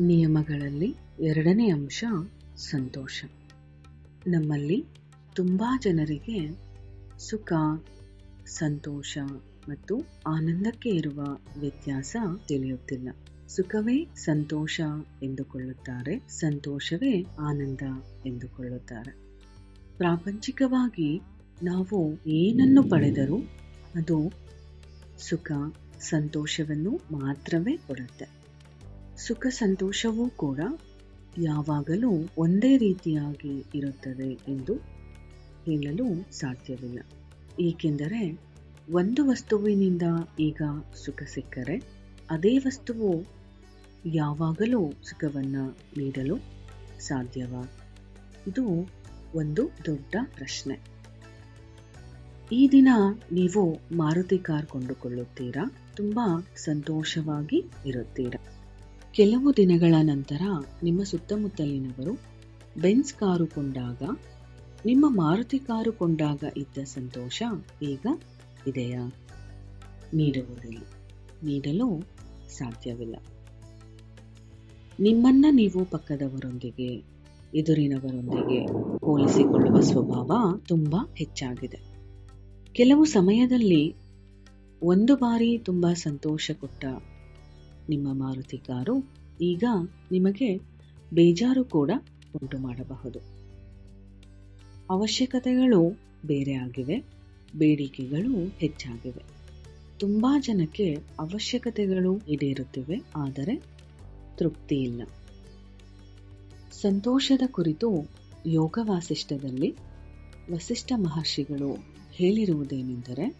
ನಿಯಮಗಳಲ್ಲಿ ಎರಡನೇ ಅಂಶ ಸಂತೋಷ. ನಮ್ಮಲ್ಲಿ ತುಂಬ ಜನರಿಗೆ ಸುಖ, ಸಂತೋಷ ಮತ್ತು ಆನಂದಕ್ಕೆ ಇರುವ ವ್ಯತ್ಯಾಸ ತಿಳಿಯುತ್ತಿಲ್ಲ. ಸುಖವೇ ಸಂತೋಷ ಎಂದುಕೊಳ್ಳುತ್ತಾರೆ, ಸಂತೋಷವೇ ಆನಂದ ಎಂದುಕೊಳ್ಳುತ್ತಾರೆ. ಪ್ರಾಪಂಚಿಕವಾಗಿ ನಾವು ಏನನ್ನು ಪಡೆದರೂ ಅದು ಸುಖ, ಸಂತೋಷವನ್ನು ಮಾತ್ರವೇ ಕೊಡುತ್ತೆ. ಸುಖ ಸಂತೋಷವೂ ಕೂಡ ಯಾವಾಗಲೂ ಒಂದೇ ರೀತಿಯಾಗಿ ಇರುತ್ತದೆ ಎಂದು ಹೇಳಲು ಸಾಧ್ಯವಿಲ್ಲ. ಏಕೆಂದರೆ ಒಂದು ವಸ್ತುವಿನಿಂದ ಈಗ ಸುಖ ಸಿಕ್ಕರೆ ಅದೇ ವಸ್ತುವು ಯಾವಾಗಲೂ ಸುಖವನ್ನು ನೀಡಲು ಸಾಧ್ಯವ? ಇದು ಒಂದು ದೊಡ್ಡ ಪ್ರಶ್ನೆ. ಈ ದಿನ ನೀವು ಮಾರುತಿ ಕಾರ್ ಕೊಂಡುಕೊಳ್ಳುತ್ತೀರಾ? ತುಂಬಾ ಸಂತೋಷವಾಗಿ ಇರುತ್ತೀರಾ? ಕೆಲವು ದಿನಗಳ ನಂತರ ನಿಮ್ಮ ಸುತ್ತಮುತ್ತಲಿನವರು ಬೆನ್ಸ್ ಕಾರು ಕೊಂಡಾಗ, ನಿಮ್ಮ ಮಾರುತಿ ಕಾರು ಕೊಂಡಾಗ ಇದ್ದ ಸಂತೋಷ ಈಗ ಇದೆಯಾ? ನೀಡುವುದಿಲ್ಲ. ನೀಡಲು ಸಾಧ್ಯವಿಲ್ಲ. ನಿಮ್ಮನ್ನ ನೀವು ಪಕ್ಕದವರೊಂದಿಗೆ, ಎದುರಿನವರೊಂದಿಗೆ ಹೋಲಿಸಿಕೊಳ್ಳುವ ಸ್ವಭಾವ ತುಂಬ ಹೆಚ್ಚಾಗಿದೆ. ಕೆಲವು ಸಮಯದಲ್ಲಿ ಒಂದು ಬಾರಿ ತುಂಬಾ ಸಂತೋಷ ಕೊಟ್ಟ ನಿಮ್ಮ ಮಾರುತಿ ಕಾರು ಈಗ ನಿಮಗೆ ಬೇಜಾರು ಕೂಡ ಉಂಟು ಮಾಡಬಹುದು. ಅವಶ್ಯಕತೆಗಳು ಬೇರೆ ಆಗಿವೆ, ಬೇಡಿಕೆಗಳು ಹೆಚ್ಚಾಗಿವೆ. ತುಂಬಾ ಜನಕ್ಕೆ ಅವಶ್ಯಕತೆಗಳು ಈಡೇರುತ್ತಿವೆ, ಆದರೆ ತೃಪ್ತಿ ಇಲ್ಲ. ಸಂತೋಷದ ಕುರಿತು ಯೋಗ ವಾಸಿಷ್ಠದಲ್ಲಿ ವಸಿಷ್ಠ ಮಹರ್ಷಿಗಳು ಹೇಳಿರುವುದೇನೆಂದರೆ,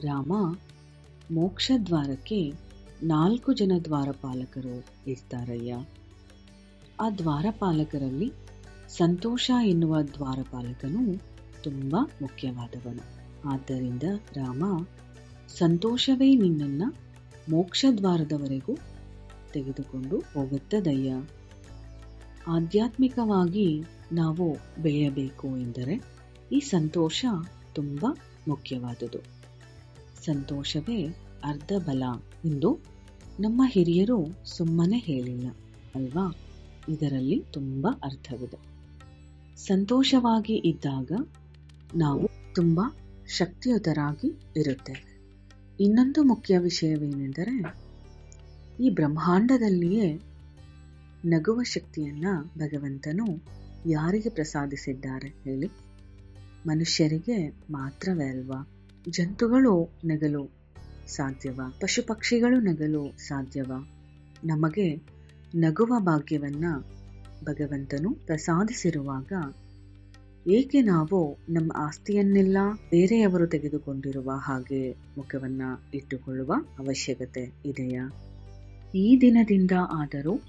ರಾಮ ಮೋಕ್ಷದ್ವಾರಕ್ಕೆ ನಾಲ್ಕು ಜನ ದ್ವಾರಪಾಲಕರು ಇರ್ತಾರಯ್ಯ. ಆ ದ್ವಾರಪಾಲಕರಲ್ಲಿ ಸಂತೋಷ ಎನ್ನುವ ದ್ವಾರಪಾಲಕನು ತುಂಬ ಮುಖ್ಯವಾದವನು. ಆದ್ದರಿಂದ ರಾಮ, ಸಂತೋಷವೇ ನಿನ್ನನ್ನ ಮೋಕ್ಷದ್ವಾರದವರೆಗೂ ತೆಗೆದುಕೊಂಡು ಹೋಗುತ್ತದಯ್ಯ ಆಧ್ಯಾತ್ಮಿಕವಾಗಿ ನಾವು ಬೆಳೆಯಬೇಕು ಎಂದರೆ ಈ ಸಂತೋಷ ತುಂಬ ಮುಖ್ಯವಾದುದು. ಸಂತೋಷವೇ ಅರ್ಧ ಬಲ ಎಂದು ನಮ್ಮ ಹಿರಿಯರು ಸುಮ್ಮನೆ ಹೇಳಿಲ್ಲ, ಅಲ್ವಾ? ಇದರಲ್ಲಿ ತುಂಬ ಅರ್ಥವಿದೆ. ಸಂತೋಷವಾಗಿ ಇದ್ದಾಗ ನಾವು ತುಂಬ ಶಕ್ತಿಯುತರಾಗಿ ಇರುತ್ತೇವೆ. ಇನ್ನೊಂದು ಮುಖ್ಯ ವಿಷಯವೇನೆಂದರೆ, ಈ ಬ್ರಹ್ಮಾಂಡದಲ್ಲಿಯೇ ನಗುವ ಶಕ್ತಿಯನ್ನ ಭಗವಂತನು ಯಾರಿಗೆ ಪ್ರಸಾದಿಸಿದ್ದಾರೆ ಹೇಳಿ? ಮನುಷ್ಯರಿಗೆ ಮಾತ್ರವೇ ಅಲ್ವಾ? ಜಂತುಗಳು ನಗಲು ಸಾಧ್ಯವ? ಪಶು ಪಕ್ಷಿಗಳು ನಗಲು ಸಾಧ್ಯವ? ನಮಗೆ ನಗುವ ಭಾಗ್ಯವನ್ನ ಭಗವಂತನು ಪ್ರಸಾದಿಸಿರುವಾಗ ಏಕೆ ನಾವು ನಮ್ಮ ಆಸ್ತಿಯನ್ನೆಲ್ಲ ಬೇರೆಯವರು ತೆಗೆದುಕೊಂಡಿರುವ ಹಾಗೆ ಮುಖವನ್ನ ಇಟ್ಟುಕೊಳ್ಳುವ ಅವಶ್ಯಕತೆ ಇದೆಯಾ? ಈ ದಿನದಿಂದ ಆದರೂ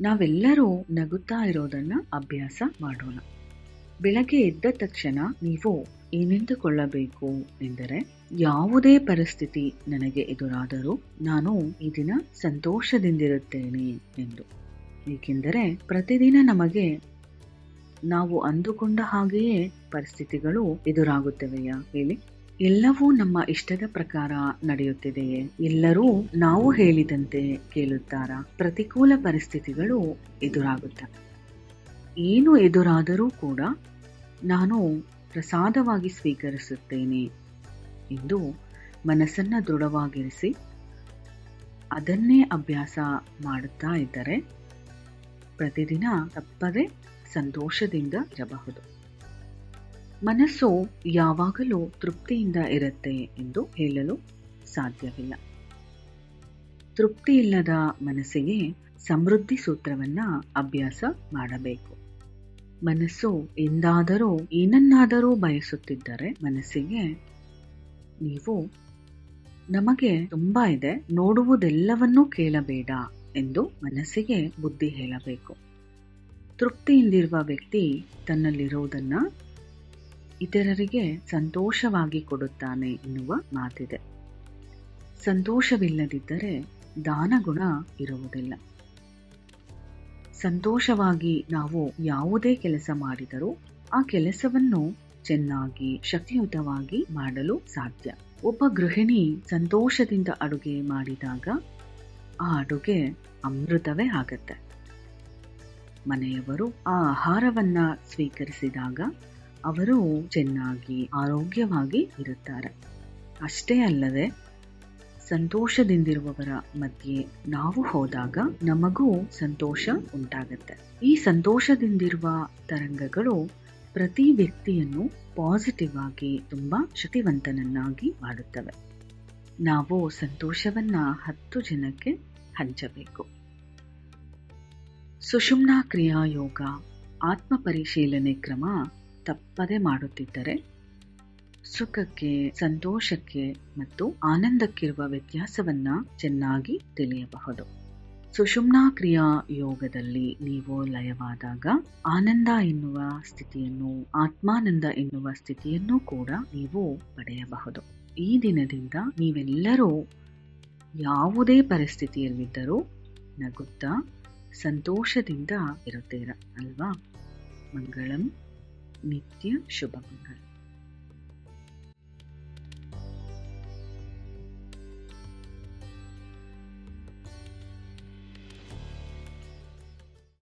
ನಾವೆಲ್ಲರೂ ನಗುತ್ತಾ ಇರೋದನ್ನ ಅಭ್ಯಾಸ ಮಾಡೋಣ. ಬೆಳಗ್ಗೆ ಎದ್ದ ತಕ್ಷಣ ನೀವು ಏನೆಂದುಕೊಳ್ಳಬೇಕು ಎಂದರೆ ಯಾವುದೇ ಪರಿಸ್ಥಿತಿ ನನಗೆ ಎದುರಾದರೂ ನಾನು ಈ ದಿನ ಸಂತೋಷದಿಂದಿರುತ್ತೇನೆ ಎಂದು. ಏಕೆಂದರೆ ಪ್ರತಿದಿನ ನಮಗೆ ನಾವು ಅಂದುಕೊಂಡ ಹಾಗೆಯೇ ಪರಿಸ್ಥಿತಿಗಳು ಎದುರಾಗುತ್ತವೆಯಾ ಹೇಳಿ. ಎಲ್ಲವೂ ನಮ್ಮ ಇಷ್ಟದ ಪ್ರಕಾರ ನಡೆಯುತ್ತಿದೆಯೇ? ಎಲ್ಲರೂ ನಾವು ಹೇಳಿದಂತೆ ಕೇಳುತ್ತಾರಾ? ಪ್ರತಿಕೂಲ ಪರಿಸ್ಥಿತಿಗಳು ಎದುರಾಗುತ್ತವೆ. ಏನು ಎದುರಾದರೂ ಕೂಡ ನಾನು ಪ್ರಸಾದವಾಗಿ ಸ್ವೀಕರಿಸುತ್ತೇನೆ ಎಂದು ಮನಸ್ಸನ್ನು ದೃಢವಾಗಿರಿಸಿ ಅದನ್ನೇ ಅಭ್ಯಾಸ ಮಾಡುತ್ತಾ ಇದ್ದರೆ ಪ್ರತಿದಿನ ತಪ್ಪದೆ ಸಂತೋಷದಿಂದ ಇರಬಹುದು. ಮನಸ್ಸು ಯಾವಾಗಲೂ ತೃಪ್ತಿಯಿಂದ ಇರುತ್ತೆ ಎಂದು ಹೇಳಲು ಸಾಧ್ಯವಿಲ್ಲ. ತೃಪ್ತಿ ಇಲ್ಲದ ಮನಸ್ಸಿಗೆ ಸಮೃದ್ಧಿ ಸೂತ್ರವನ್ನು ಅಭ್ಯಾಸ ಮಾಡಬೇಕು. ಮನಸ್ಸು ಎಂದಾದರೂ, ಏನನ್ನಾದರೂ ಬಯಸುತ್ತಿದ್ದರೆ ಮನಸ್ಸಿಗೆ ನೀವು, ನಮಗೆ ತುಂಬಾ ಇದೆ, ನೋಡುವುದೆಲ್ಲವನ್ನೂ ಕೇಳಬೇಡ ಎಂದು ಮನಸ್ಸಿಗೆ ಬುದ್ಧಿ ಹೇಳಬೇಕು. ತೃಪ್ತಿಯಿಂದಿರುವ ವ್ಯಕ್ತಿ ತನ್ನಲ್ಲಿರುವುದನ್ನ ಇತರರಿಗೆ ಸಂತೋಷವಾಗಿ ಕೊಡುತ್ತಾನೆ ಎನ್ನುವ ಮಾತಿದೆ. ಸಂತೋಷವಿಲ್ಲದಿದ್ದರೆ ದಾನಗುಣ ಇರುವುದಿಲ್ಲ. ಸಂತೋಷವಾಗಿ ನಾವು ಯಾವುದೇ ಕೆಲಸ ಮಾಡಿದರೂ ಆ ಕೆಲಸವನ್ನು ಚೆನ್ನಾಗಿ, ಶಕ್ತಿಯುತವಾಗಿ ಮಾಡಲು ಸಾಧ್ಯ. ಒಬ್ಬ ಗೃಹಿಣಿ ಸಂತೋಷದಿಂದ ಅಡುಗೆ ಮಾಡಿದಾಗ ಆ ಅಡುಗೆ ಅಮೃತವೇ ಆಗತ್ತೆ. ಮನೆಯವರು ಆ ಆಹಾರವನ್ನ ಸ್ವೀಕರಿಸಿದಾಗ ಅವರು ಚೆನ್ನಾಗಿ, ಆರೋಗ್ಯವಾಗಿ ಇರುತ್ತಾರೆ. ಅಷ್ಟೇ ಅಲ್ಲದೆ ಸಂತೋಷದಿಂದಿರುವವರ ಮಧ್ಯೆ ನಾವು ಹೋದಾಗ ನಮಗೂ ಸಂತೋಷ ಉಂಟಾಗತ್ತೆ. ಈ ಸಂತೋಷದಿಂದಿರುವ ತರಂಗಗಳು ಪ್ರತಿ ವ್ಯಕ್ತಿಯನ್ನು ಪಾಸಿಟಿವ್ ಆಗಿ ತುಂಬಾ ಶಕ್ತಿವಂತನನ್ನಾಗಿ ಮಾಡುತ್ತವೆ. ನಾವು ಸಂತೋಷವನ್ನ ಹತ್ತು ಜನಕ್ಕೆ ಹಂಚಬೇಕು. ಸುಷುಮ್ನಾ ಕ್ರಿಯಾ ಯೋಗ ಆತ್ಮ ಪರಿಶೀಲನೆ ಕ್ರಮ ತಪ್ಪದೆ ಮಾಡುತ್ತಿದ್ದರೆ ಸುಖಕ್ಕೆ, ಸಂತೋಷಕ್ಕೆ ಮತ್ತು ಆನಂದಕ್ಕಿರುವ ವ್ಯತ್ಯಾಸವನ್ನ ಚೆನ್ನಾಗಿ ತಿಳಿಯಬಹುದು. ಸುಷುಮ್ನಾ ಕ್ರಿಯಾ ಯೋಗದಲ್ಲಿ ನೀವು ಲಯವಾದಾಗ ಆನಂದ ಎನ್ನುವ ಸ್ಥಿತಿಯನ್ನು, ಆತ್ಮಾನಂದ ಎನ್ನುವ ಸ್ಥಿತಿಯನ್ನು ಕೂಡ ನೀವು ಪಡೆಯಬಹುದು. ಈ ದಿನದಿಂದ ನೀವೆಲ್ಲರೂ ಯಾವುದೇ ಪರಿಸ್ಥಿತಿಯಲ್ಲಿದ್ದರೂ ನಗುತ್ತಾ ಸಂತೋಷದಿಂದ ಇರುತ್ತೀರ. ಅಲ್ವಾ? ಮಂಗಳಂ, ನಿತ್ಯ ಶುಭ ಮಂಗಳ